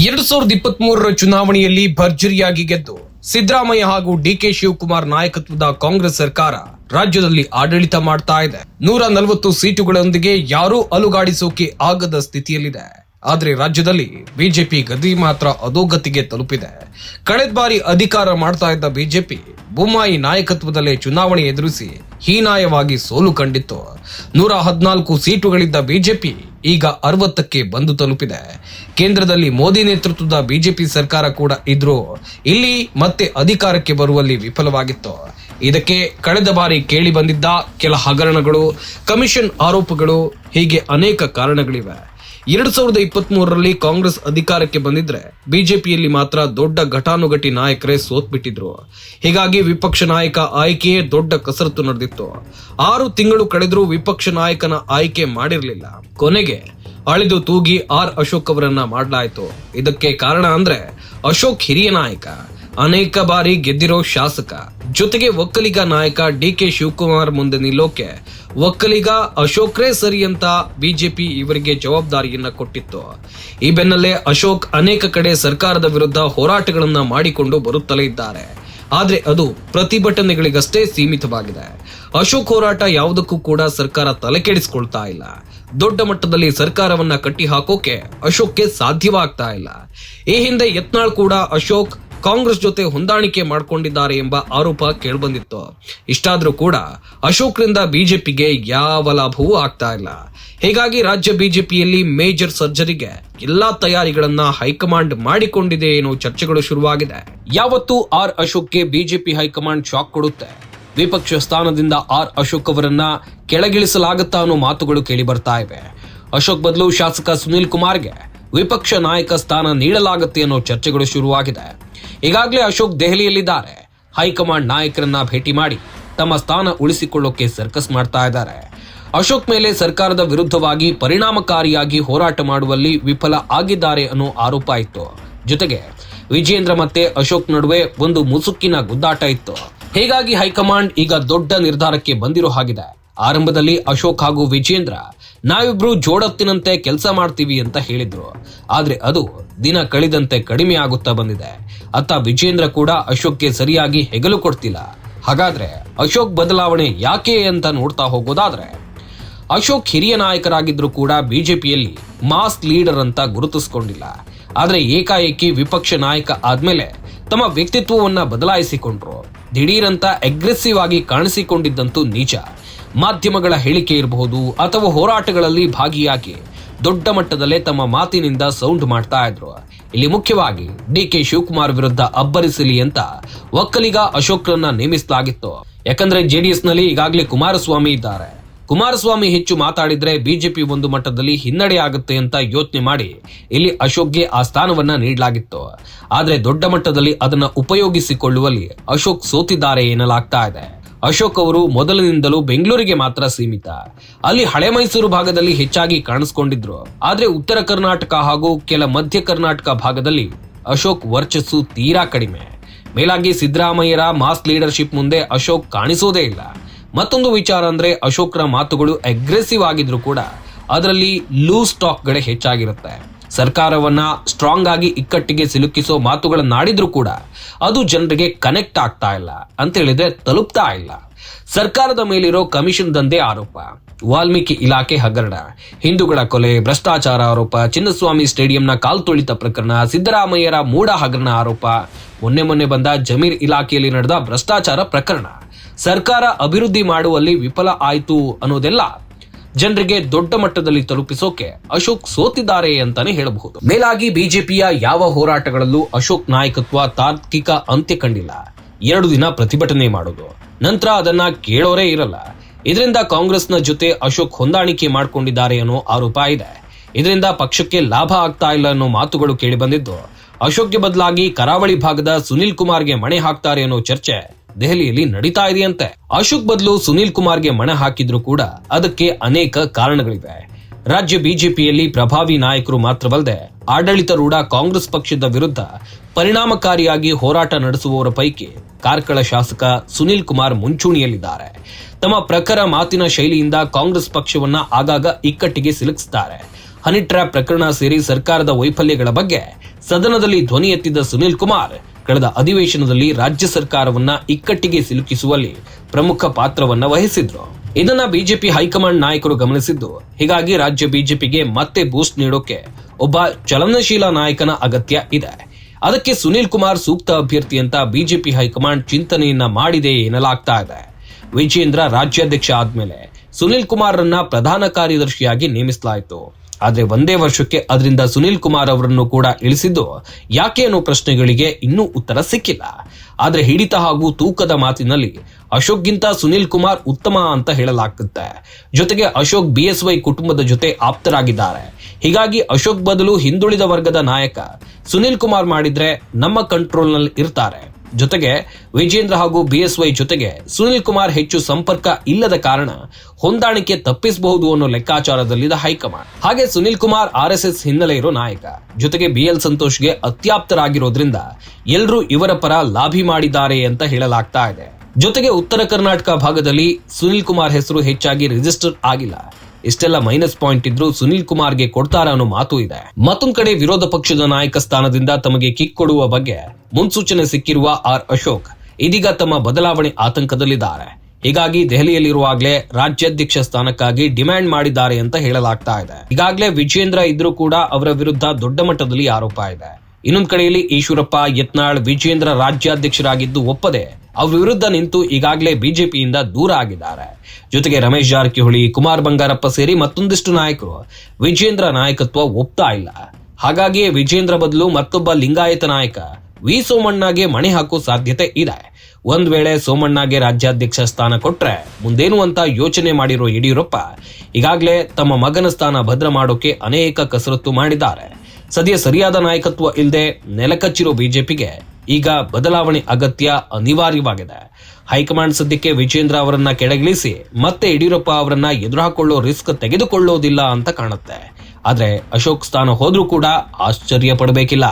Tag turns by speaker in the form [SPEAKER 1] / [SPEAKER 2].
[SPEAKER 1] ಎರಡ್ ಸಾವಿರದ ಇಪ್ಪತ್ತ್ ಮೂರರ ಚುನಾವಣೆಯಲ್ಲಿ ಭರ್ಜರಿಯಾಗಿ ಗೆದ್ದು ಸಿದ್ದರಾಮಯ್ಯ ಹಾಗೂ ಡಿಕೆ ಶಿವಕುಮಾರ್ ನಾಯಕತ್ವದ ಕಾಂಗ್ರೆಸ್ ಸರ್ಕಾರ ರಾಜ್ಯದಲ್ಲಿ ಆಡಳಿತ ಮಾಡ್ತಾ ಇದೆ. ನೂರ ನಲವತ್ತು ಸೀಟುಗಳೊಂದಿಗೆ ಯಾರೂ ಅಲುಗಾಡಿಸೋಕೆ ಆಗದ ಸ್ಥಿತಿಯಲ್ಲಿದೆ. ಆದರೆ ರಾಜ್ಯದಲ್ಲಿ ಬಿಜೆಪಿ ಗದಿ ಮಾತ್ರ ಅಧೋಗತಿಗೆ ತಲುಪಿದೆ. ಕಳೆದ ಬಾರಿ ಅಧಿಕಾರ ಮಾಡ್ತಾ ಇದ್ದ ಬಿಜೆಪಿ ಬೊಮ್ಮಾಯಿ ನಾಯಕತ್ವದಲ್ಲೇ ಚುನಾವಣೆ ಎದುರಿಸಿ ಹೀನಾಯವಾಗಿ ಸೋಲು ಕಂಡಿತ್ತು. ನೂರ ಹದಿನಾಲ್ಕು ಸೀಟುಗಳಿದ್ದ ಬಿಜೆಪಿ ಈಗ ಅರವತ್ತಕ್ಕೆ ಬಂದು ತಲುಪಿದೆ. ಕೇಂದ್ರದಲ್ಲಿ ಮೋದಿ ನೇತೃತ್ವದ ಬಿಜೆಪಿ ಸರ್ಕಾರ ಕೂಡ ಇದ್ರು ಇಲ್ಲಿ ಮತ್ತೆ ಅಧಿಕಾರಕ್ಕೆ ಬರುವಲ್ಲಿ ವಿಫಲವಾಗಿತ್ತು. ಇದಕ್ಕೆ ಕಳೆದ ಬಾರಿ ಕೇಳಿ ಬಂದಿದ್ದ ಕೆಲ ಹಗರಣಗಳು, ಕಮಿಷನ್ ಆರೋಪಗಳು ಹೀಗೆ ಅನೇಕ ಕಾರಣಗಳಿವೆ. ಎರಡ್ ಸಾವಿರದ ಇಪ್ಪತ್ತ್ ಮೂರರಲ್ಲಿ ಕಾಂಗ್ರೆಸ್ ಅಧಿಕಾರಕ್ಕೆ ಬಂದಿದ್ರೆ ಬಿಜೆಪಿಯಲ್ಲಿ ಮಾತ್ರ ದೊಡ್ಡ ಘಟಾನುಘಟಿ ನಾಯಕರೇ ಸೋತ್ಬಿಟ್ಟಿದ್ರು. ಹೀಗಾಗಿ ವಿಪಕ್ಷ ನಾಯಕ ಆಯ್ಕೆಯೇ ದೊಡ್ಡ ಕಸರತ್ತು ನಡೆದಿತ್ತು. ಆರು ತಿಂಗಳು ಕಳೆದರೂ ವಿಪಕ್ಷ ನಾಯಕನ ಆಯ್ಕೆ ಮಾಡಿರಲಿಲ್ಲ. ಕೊನೆಗೆ ಅಳಿದು ತೂಗಿ ಆರ್ ಅಶೋಕ್ ಅವರನ್ನ ಮಾಡಲಾಯಿತು. ಇದಕ್ಕೆ ಕಾರಣ ಅಂದ್ರೆ ಅಶೋಕ್ ಹಿರಿಯ ನಾಯಕ. ಅನೇಕ ಬಾರಿ ಗೆದ್ದಿರೋ ಶಾಸಕ. ಜೊತೆಗೆ ಒಕ್ಕಲಿಗ ನಾಯಕ ಡಿ ಕೆ ಶಿವಕುಮಾರ್ ಮುಂದೆ ನಿಲ್ಲೋಕೆ. ಒಕ್ಕಲಿಗ ಅಶೋಕ್ರೇ ಸರಿ ಅಂತ ಬಿಜೆಪಿ ಇವರಿಗೆ ಜವಾಬ್ದಾರಿಯನ್ನ ಕೊಟ್ಟಿತ್ತು. ಈ ಬೆನ್ನಲ್ಲೇ ಅಶೋಕ್ ಅನೇಕ ಕಡೆ ಸರ್ಕಾರದ ವಿರುದ್ಧ ಹೋರಾಟಗಳನ್ನ ಮಾಡಿಕೊಂಡು ಬರುತ್ತಲೇ ಇದ್ದಾರೆ. ಆದ್ರೆ ಅದು ಪ್ರತಿಭಟನೆಗಳಿಗಷ್ಟೇ ಸೀಮಿತವಾಗಿದೆ. ಅಶೋಕ್ ಹೋರಾಟ ಯಾವುದಕ್ಕೂ ಕೂಡ ಸರ್ಕಾರ ತಲೆ ಕೆಡಿಸಿಕೊಳ್ತಾ ಇಲ್ಲ. ದೊಡ್ಡ ಮಟ್ಟದಲ್ಲಿ ಸರ್ಕಾರವನ್ನ ಕಟ್ಟಿ ಹಾಕೋಕೆ ಅಶೋಕ್ಗೆ ಸಾಧ್ಯವಾಗ್ತಾ ಇಲ್ಲ. ಈ ಹಿಂದೆ ಯತ್ನಾಳ್ ಕೂಡ ಅಶೋಕ್ ಕಾಂಗ್ರೆಸ್ ಜೊತೆ ಹೊಂದಾಣಿಕೆ ಮಾಡಿಕೊಂಡಿದ್ದಾರೆ ಎಂಬ ಆರೋಪ ಕೇಳಿಬಂದಿತ್ತು. ಇಷ್ಟಾದರೂ ಕೂಡ ಅಶೋಕ್ರಿಂದ ಬಿಜೆಪಿಗೆ ಯಾವ ಲಾಭವೂ ಆಗ್ತಾ ಇಲ್ಲ. ಹೀಗಾಗಿ ರಾಜ್ಯ ಬಿಜೆಪಿಯಲ್ಲಿ ಮೇಜರ್ ಸರ್ಜರಿಗೆ ಎಲ್ಲಾ ತಯಾರಿಗಳನ್ನ ಹೈಕಮಾಂಡ್ ಮಾಡಿಕೊಂಡಿದೆ ಏನೋ ಚರ್ಚೆಗಳು ಶುರುವಾಗಿದೆ. ಯಾವತ್ತು ಆರ್ ಅಶೋಕ್ಗೆ ಬಿಜೆಪಿ ಹೈಕಮಾಂಡ್ ಶಾಕ್ ಕೊಡುತ್ತೆ? ವಿಪಕ್ಷ ಸ್ಥಾನದಿಂದ ಆರ್ ಅಶೋಕ್ ಅವರನ್ನ ಕೆಳಗಿಳಿಸಲಾಗುತ್ತಾ ಅನ್ನೋ ಮಾತುಗಳು ಕೇಳಿ ಬರ್ತಾ ಇವೆ. ಅಶೋಕ್ ಬದಲು ಶಾಸಕ ಸುನಿಲ್ ಕುಮಾರ್ಗೆ ವಿಪಕ್ಷ ನಾಯಕ ಸ್ಥಾನ ನೀಡಲಾಗುತ್ತೆ ಅನ್ನೋ ಚರ್ಚೆಗಳು ಶುರುವಾಗಿದೆ. ಈಗಾಗಲೇ ಅಶೋಕ್ ದೆಹಲಿಯಲ್ಲಿದ್ದಾರೆ. ಹೈಕಮಾಂಡ್ ನಾಯಕರನ್ನ ಭೇಟಿ ಮಾಡಿ ತಮ್ಮ ಸ್ಥಾನ ಉಳಿಸಿಕೊಳ್ಳೋಕೆ ಸರ್ಕಸ್ ಮಾಡ್ತಾ ಇದ್ದಾರೆ. ಅಶೋಕ್ ಮೇಲೆ ಸರ್ಕಾರದ ವಿರುದ್ಧವಾಗಿ ಪರಿಣಾಮಕಾರಿಯಾಗಿ ಹೋರಾಟ ಮಾಡುವಲ್ಲಿ ವಿಫಲ ಆಗಿದ್ದಾರೆ ಅನ್ನೋ ಆರೋಪ ಇತ್ತು. ಜೊತೆಗೆ ವಿಜೇಂದ್ರ ಮತ್ತೆ ಅಶೋಕ್ ನಡುವೆ ಒಂದು ಮುಸುಕಿನ ಗುದ್ದಾಟ ಇತ್ತು. ಹೀಗಾಗಿ ಹೈಕಮಾಂಡ್ ಈಗ ದೊಡ್ಡ ನಿರ್ಧಾರಕ್ಕೆ ಬಂದಿರೋ ಹಾಗಿದೆ. ಆರಂಭದಲ್ಲಿ ಅಶೋಕ್ ಹಾಗೂ ವಿಜೇಂದ್ರ ನಾವಿಬ್ರು ಜೋಡತ್ತಿನಂತೆ ಕೆಲಸ ಮಾಡ್ತೀವಿ ಅಂತ ಹೇಳಿದ್ರು. ಆದ್ರೆ ಅದು ದಿನ ಕಳೆದಂತೆ ಕಡಿಮೆ ಆಗುತ್ತಾ ಬಂದಿದೆ. ಅತ್ತ ವಿಜೇಂದ್ರ ಕೂಡ ಅಶೋಕ್ಗೆ ಸರಿಯಾಗಿ ಹೆಗಲು ಕೊಡ್ತಿಲ್ಲ. ಹಾಗಾದ್ರೆ ಅಶೋಕ್ ಬದಲಾವಣೆ ಯಾಕೆ ಅಂತ ನೋಡ್ತಾ ಹೋಗೋದಾದ್ರೆ, ಅಶೋಕ್ ಹಿರಿಯ ನಾಯಕರಾಗಿದ್ರು ಕೂಡ ಬಿಜೆಪಿಯಲ್ಲಿ ಮಾಸ್ ಲೀಡರ್ ಅಂತ ಗುರುತಿಸಿಕೊಂಡಿಲ್ಲ. ಆದ್ರೆ ಏಕಾಏಕಿ ವಿಪಕ್ಷ ನಾಯಕ ಆದ್ಮೇಲೆ ತಮ್ಮ ವ್ಯಕ್ತಿತ್ವವನ್ನ ಬದಲಾಯಿಸಿಕೊಂಡ್ರು. ದಿಢೀರಂತ ಅಗ್ರೆಸಿವ್ ಆಗಿ ಕಾಣಿಸಿಕೊಂಡಿದ್ದಂತೂ ನಿಜ ಮಾಧ್ಯಮಗಳ ಹೇಳಿಕೆ ಇರಬಹುದು ಅಥವಾ ಹೋರಾಟಗಳಲ್ಲಿ ಭಾಗಿಯಾಗಿ ದೊಡ್ಡ ಮಟ್ಟದಲ್ಲೇ ತಮ್ಮ ಮಾತಿನಿಂದ ಸೌಂಡ್ ಮಾಡ್ತಾ ಇದ್ರು. ಇಲ್ಲಿ ಮುಖ್ಯವಾಗಿ ಡಿ ಕೆ ಶಿವಕುಮಾರ್ ವಿರುದ್ಧ ಅಬ್ಬರಿಸಲಿ ಅಂತ ಒಕ್ಕಲಿಗ ಅಶೋಕ್ರನ್ನ ನೇಮಿಸಲಾಗಿತ್ತು. ಯಾಕಂದ್ರೆ ಜೆಡಿಎಸ್ನಲ್ಲಿ ಈಗಾಗಲೇ ಕುಮಾರಸ್ವಾಮಿ ಇದ್ದಾರೆ. ಕುಮಾರಸ್ವಾಮಿ ಹೆಚ್ಚು ಮಾತಾಡಿದ್ರೆ ಬಿಜೆಪಿ ಒಂದು ಮಟ್ಟದಲ್ಲಿ ಹಿನ್ನಡೆ ಆಗುತ್ತೆ ಅಂತ ಯೋಚನೆ ಮಾಡಿ ಇಲ್ಲಿ ಅಶೋಕ್ಗೆ ಆ ಸ್ಥಾನವನ್ನ ನೀಡಲಾಗಿತ್ತು. ಆದ್ರೆ ದೊಡ್ಡ ಮಟ್ಟದಲ್ಲಿ ಅದನ್ನ ಉಪಯೋಗಿಸಿಕೊಳ್ಳುವಲ್ಲಿ ಅಶೋಕ್ ಸೋತಿದ್ದಾರೆ ಎನ್ನಲಾಗ್ತಾ ಇದೆ. ಅಶೋಕ್ ಅವರು ಮೊದಲಿನಿಂದಲೂ ಬೆಂಗಳೂರಿಗೆ ಮಾತ್ರ ಸೀಮಿತ. ಅಲ್ಲಿ ಹಳೆ ಮೈಸೂರು ಭಾಗದಲ್ಲಿ ಹೆಚ್ಚಾಗಿ ಕಾಣಿಸ್ಕೊಂಡಿದ್ರು. ಆದ್ರೆ ಉತ್ತರ ಕರ್ನಾಟಕ ಹಾಗೂ ಕೆಲ ಮಧ್ಯ ಕರ್ನಾಟಕ ಭಾಗದಲ್ಲಿ ಅಶೋಕ್ ವರ್ಚಸ್ಸು ತೀರಾ ಕಡಿಮೆ. ಮೇಲಾಗಿ ಸಿದ್ದರಾಮಯ್ಯರ ಮಾಸ್ ಲೀಡರ್ಶಿಪ್ ಮುಂದೆ ಅಶೋಕ್ ಕಾಣಿಸೋದೇ ಇಲ್ಲ. ಮತ್ತೊಂದು ವಿಚಾರ ಅಂದ್ರೆ ಅಶೋಕ್ರ ಮಾತುಗಳು ಅಗ್ರೆಸಿವ್ ಆಗಿದ್ರು ಕೂಡ ಅದರಲ್ಲಿ ಲೂಸ್ ಟಾಕ್ಗಳೇ ಹೆಚ್ಚಾಗಿರುತ್ತೆ. ಸರ್ಕಾರವನ್ನ ಸ್ಟ್ರಾಂಗ್ ಆಗಿ ಇಕ್ಕಟ್ಟಿಗೆ ಸಿಲುಕಿಸೋ ಮಾತುಗಳನ್ನಾಡಿದ್ರು ಕೂಡ ಅದು ಜನರಿಗೆ ಕನೆಕ್ಟ್ ಆಗ್ತಾ ಇಲ್ಲ ಅಂತ ಹೇಳಿದ್ರೆ ತಲುಪ್ತಾ ಇಲ್ಲ. ಸರ್ಕಾರದ ಮೇಲಿರೋ ಕಮಿಷನ್ ದಂಧೆ ಆರೋಪ. ವಾಲ್ಮೀಕಿ ಇಲಾಖೆ ಹಗರಣ. ಹಿಂದೂಗಳ ಕೊಲೆ, ಭ್ರಷ್ಟಾಚಾರ ಆರೋಪ, ಚಿನ್ನಸ್ವಾಮಿ ಸ್ಟೇಡಿಯಂನ ಕಾಲ್ತುಳಿತ ಪ್ರಕರಣ, ಸಿದ್ದರಾಮಯ್ಯರ ಮೂಡ ಹಗರಣ ಆರೋಪ. ಮೊನ್ನೆ ಮೊನ್ನೆ ಬಂದ ಜಮೀರ್ ಇಲಾಖೆಯಲ್ಲಿ ನಡೆದ ಭ್ರಷ್ಟಾಚಾರ ಪ್ರಕರಣ. ಸರ್ಕಾರ ಅಭಿವೃದ್ಧಿ ಮಾಡುವಲ್ಲಿ ವಿಫಲ ಆಯಿತು ಅನ್ನೋದೆಲ್ಲ ಜನರಿಗೆ ದೊಡ್ಡ ಮಟ್ಟದಲ್ಲಿ ತಲುಪಿಸೋಕೆ ಅಶೋಕ್ ಸೋತಿದ್ದಾರೆ ಅಂತಾನೆ ಹೇಳಬಹುದು. ಮೇಲಾಗಿ ಬಿಜೆಪಿಯ ಯಾವ ಹೋರಾಟಗಳಲ್ಲೂ ಅಶೋಕ್ ನಾಯಕತ್ವ ತಾರ್ಕಿಕ ಅಂತ್ಯ ಕಂಡಿಲ್ಲ. ಎರಡು ದಿನ ಪ್ರತಿಭಟನೆ ಮಾಡೋದು. ನಂತರ ಅದನ್ನ ಕೇಳೋರೇ ಇರಲ್ಲ. ಇದರಿಂದ ಕಾಂಗ್ರೆಸ್ನ ಜೊತೆ ಅಶೋಕ್ ಹೊಂದಾಣಿಕೆ ಮಾಡಿಕೊಂಡಿದ್ದಾರೆ ಅನ್ನೋ ಆರೋಪ ಇದೆ. ಇದರಿಂದ ಪಕ್ಷಕ್ಕೆ ಲಾಭ ಆಗ್ತಾ ಇಲ್ಲ ಅನ್ನೋ ಮಾತುಗಳು ಕೇಳಿ ಬಂದಿದ್ದು, ಅಶೋಕ್ಗೆ ಬದಲಾಗಿ ಕರಾವಳಿ ಭಾಗದ ಸುನಿಲ್ ಕುಮಾರ್ಗೆ ಮಣೆ ಹಾಕ್ತಾರೆ ಅನ್ನೋ ಚರ್ಚೆ ದೆಹಲಿಯಲ್ಲಿ ನಡೀತಾ ಇದೆಯಂತೆ. ಅಶೋಕ್ ಬದಲು ಸುನೀಲ್ ಕುಮಾರ್ಗೆ ಮಣೆ ಹಾಕಿದ್ರು ಕೂಡ ಅದಕ್ಕೆ ಅನೇಕ ಕಾರಣಗಳಿವೆ. ರಾಜ್ಯ ಬಿಜೆಪಿಯಲ್ಲಿ ಪ್ರಭಾವಿ ನಾಯಕರು ಮಾತ್ರವಲ್ಲದೆ ಆಡಳಿತಾರೂಢ ಕಾಂಗ್ರೆಸ್ ಪಕ್ಷದ ವಿರುದ್ಧ ಪರಿಣಾಮಕಾರಿಯಾಗಿ ಹೋರಾಟ ನಡೆಸುವವರ ಪೈಕಿ ಕಾರ್ಕಳ ಶಾಸಕ ಸುನೀಲ್ ಕುಮಾರ್ ಮುಂಚೂಣಿಯಲ್ಲಿದ್ದಾರೆ. ತಮ್ಮ ಪ್ರಖರ ಮಾತಿನ ಶೈಲಿಯಿಂದ ಕಾಂಗ್ರೆಸ್ ಪಕ್ಷವನ್ನ ಆಗಾಗ ಇಕ್ಕಟ್ಟಿಗೆ ಸಿಲುಕಿಸುತ್ತಾರೆ ಹನಿ ಟ್ರ್ಯಾಪ್ ಪ್ರಕರಣ ಸೇರಿ ಸರ್ಕಾರದ ವೈಫಲ್ಯಗಳ ಬಗ್ಗೆ ಸದನದಲ್ಲಿ ಧ್ವನಿ ಎತ್ತಿದ್ದ ಸುನೀಲ್ ಕುಮಾರ್ ಕಳೆದ ಅಧಿವೇಶನದಲ್ಲಿ ರಾಜ್ಯ ಸರ್ಕಾರವನ್ನ ಇಕ್ಕಟ್ಟಿಗೆ ಸಿಲುಕಿಸುವಲ್ಲಿ ಪ್ರಮುಖ ಪಾತ್ರವನ್ನ ವಹಿಸಿದ್ರು. ಇದನ್ನ ಬಿಜೆಪಿ ಹೈಕಮಾಂಡ್ ನಾಯಕರು ಗಮನಿಸಿದ್ದು. ಹೀಗಾಗಿ ರಾಜ್ಯ ಬಿಜೆಪಿಗೆ ಮತ್ತೆ ಬೂಸ್ಟ್ ನೀಡೋಕೆ ಒಬ್ಬ ಚಲನಶೀಲ ನಾಯಕನ ಅಗತ್ಯ ಇದೆ. ಅದಕ್ಕೆ ಸುನಿಲ್ ಕುಮಾರ್ ಸೂಕ್ತ ಅಭ್ಯರ್ಥಿ ಅಂತ ಬಿಜೆಪಿ ಹೈಕಮಾಂಡ್ ಚಿಂತನೆಯನ್ನ ಮಾಡಿದೆ ಎನ್ನಲಾಗ್ತಾ ಇದೆ. ವಿಜೇಂದ್ರ ರಾಜ್ಯಾಧ್ಯಕ್ಷ ಆದ್ಮೇಲೆ ಸುನಿಲ್ ಕುಮಾರ್ರನ್ನ ಪ್ರಧಾನ ಕಾರ್ಯದರ್ಶಿಯಾಗಿ ನೇಮಿಸಲಾಯಿತು. ಆದ್ರೆ ಒಂದೇ ವರ್ಷಕ್ಕೆ ಅದರಿಂದ ಸುನಿಲ್ ಕುಮಾರ್ ಅವರನ್ನು ಕೂಡ ಇಳಿಸಿದ್ದು ಯಾಕೆ ಅನ್ನೋ ಪ್ರಶ್ನೆಗಳಿಗೆ ಇನ್ನೂ ಉತ್ತರ ಸಿಕ್ಕಿಲ್ಲ. ಆದರೆ ಹಿಡಿತ ಹಾಗೂ ತೂಕದ ಮಾತಿನಲ್ಲಿ ಅಶೋಕ್ಗಿಂತ ಸುನಿಲ್ ಕುಮಾರ್ ಉತ್ತಮ ಅಂತ ಹೇಳಲಾಗುತ್ತೆ ಜೊತೆಗೆ ಅಶೋಕ್ ಬಿಎಸ್ವೈ ಕುಟುಂಬದ ಜೊತೆ ಆಪ್ತರಾಗಿದ್ದಾರೆ. ಹೀಗಾಗಿ ಅಶೋಕ್ ಬದಲು ಹಿಂದುಳಿದ ವರ್ಗದ ನಾಯಕ ಸುನಿಲ್ ಕುಮಾರ್ ಮಾಡಿದ್ರೆ ನಮ್ಮ ಕಂಟ್ರೋಲ್ನಲ್ಲಿ ಇರ್ತಾರೆ. ಜೊತೆಗೆ ವಿಜೇಂದ್ರ ಹಾಗೂ ಬಿಎಸ್ವೈ ಜೊತೆಗೆ ಸುನಿಲ್ ಕುಮಾರ್ ಹೆಚ್ಚು ಸಂಪರ್ಕ ಇಲ್ಲದ ಕಾರಣ ಹೊಂದಾಣಿಕೆ ತಪ್ಪಿಸಬಹುದು ಅನ್ನೋ ಲೆಕ್ಕಾಚಾರದಲ್ಲಿದ್ದ ಹೈಕಮಾಂಡ್. ಹಾಗೆ Sunil Kumar R S S ಹಿನ್ನೆಲೆ ಇರೋ ನಾಯಕ. ಜೊತೆಗೆ ಬಿಎಲ್ ಸಂತೋಷ್ಗೆ ಅತ್ಯಾಪ್ತರಾಗಿರೋದ್ರಿಂದ ಎಲ್ಲರೂ ಇವರ ಪರ ಲಾಭಿ ಮಾಡಿದ್ದಾರೆ ಅಂತ ಹೇಳಲಾಗ್ತಾ ಇದೆ. ಜೊತೆಗೆ ಉತ್ತರ ಕರ್ನಾಟಕ ಭಾಗದಲ್ಲಿ ಸುನಿಲ್ ಕುಮಾರ್ ಹೆಸರು ಹೆಚ್ಚಾಗಿ ರಿಜಿಸ್ಟರ್ ಆಗಿಲ್ಲ. ಇಷ್ಟೆಲ್ಲ ಮೈನಸ್ ಪಾಯಿಂಟ್ ಇದ್ರೂ ಸುನಿಲ್ ಕುಮಾರ್ಗೆ ಕೊಡ್ತಾರ ಅನ್ನೋ ಮಾತು ಇದೆ. ಮತ್ತೊಂದ್ ಕಡೆ ವಿರೋಧ ಪಕ್ಷದ ನಾಯಕ ಸ್ಥಾನದಿಂದ ತಮಗೆ ಕಿಕ್ ಕೊಡುವ ಬಗ್ಗೆ ಮುನ್ಸೂಚನೆ ಸಿಕ್ಕಿರುವ ಆರ್ ಅಶೋಕ್ ಇದೀಗ ತಮ್ಮ ಬದಲಾವಣೆ ಆತಂಕದಲ್ಲಿದ್ದಾರೆ. ಹೀಗಾಗಿ ದೆಹಲಿಯಲ್ಲಿರುವಾಗಲೇ ರಾಜ್ಯಾಧ್ಯಕ್ಷ ಸ್ಥಾನಕ್ಕಾಗಿ ಡಿಮ್ಯಾಂಡ್ ಮಾಡಿದ್ದಾರೆ ಅಂತ ಹೇಳಲಾಗ್ತಾ ಇದೆ. ಈಗಾಗಲೇ ವಿಜೇಂದ್ರ ಇದ್ರೂ ಕೂಡ ಅವರ ವಿರುದ್ಧ ದೊಡ್ಡ ಮಟ್ಟದಲ್ಲಿ ಆರೋಪ ಇದೆ. ಇನ್ನೊಂದ್ ಕಡೆಯಲ್ಲಿ ಈಶ್ವರಪ್ಪ, ಯತ್ನಾಳ್ ವಿಜೇಂದ್ರ ರಾಜ್ಯಾಧ್ಯಕ್ಷರಾಗಿದ್ದು ಒಪ್ಪದೆ ಅವರ ವಿರುದ್ಧ ನಿಂತು ಈಗಾಗಲೇ ಬಿಜೆಪಿಯಿಂದ ದೂರ ಆಗಿದ್ದಾರೆ. ಜೊತೆಗೆ ರಮೇಶ್ ಜಾರಕಿಹೊಳಿ, ಕುಮಾರ್ ಬಂಗಾರಪ್ಪ ಸೇರಿ ಮತ್ತೊಂದಿಷ್ಟು ನಾಯಕರು ವಿಜೇಂದ್ರ ನಾಯಕತ್ವ ಒಪ್ತಾ ಇಲ್ಲ. ಹಾಗಾಗಿ ವಿಜೇಂದ್ರ ಬದಲು ಮತ್ತೊಬ್ಬ ಲಿಂಗಾಯತ ನಾಯಕ ವಿ ಸೋಮಣ್ಣಗೆ ಮಣೆ ಹಾಕೋ ಸಾಧ್ಯತೆ ಇದೆ. ಒಂದ್ ವೇಳೆ ಸೋಮಣ್ಣಗೆ ರಾಜ್ಯಾಧ್ಯಕ್ಷ ಸ್ಥಾನ ಕೊಟ್ರೆ ಮುಂದೇನು ಅಂತ ಯೋಚನೆ ಮಾಡಿರೋ ಯಡಿಯೂರಪ್ಪ ಈಗಾಗಲೇ ತಮ್ಮ ಮಗನ ಸ್ಥಾನ ಭದ್ರ ಮಾಡೋಕೆ ಅನೇಕ ಕಸರತ್ತು ಮಾಡಿದ್ದಾರೆ. ಸದ್ಯ ಸರಿಯಾದ ನಾಯಕತ್ವ ಇಲ್ಲದೆ ನೆಲಕಚ್ಚಿರೋ ಬಿಜೆಪಿಗೆ ಈಗ ಬದಲಾವಣೆ ಅಗತ್ಯ ಅನಿವಾರ್ಯವಾಗಿದೆ. ಹೈಕಮಾಂಡ್ ಸದ್ಯಕ್ಕೆ ವಿಜೇಂದ್ರ ಅವರನ್ನ ಕೆಳಗಿಳಿಸಿ ಮತ್ತೆ ಯಡಿಯೂರಪ್ಪ ಅವರನ್ನ ಎದುರುಹಾಕೊಳ್ಳೋ ರಿಸ್ಕ್ ತೆಗೆದುಕೊಳ್ಳೋದಿಲ್ಲ ಅಂತ ಕಾಣುತ್ತೆ. ಆದ್ರೆ ಅಶೋಕ್ ಸ್ಥಾನ ಹೋದ್ರೂ ಕೂಡ ಆಶ್ಚರ್ಯ ಪಡಬೇಕಿಲ್ಲ.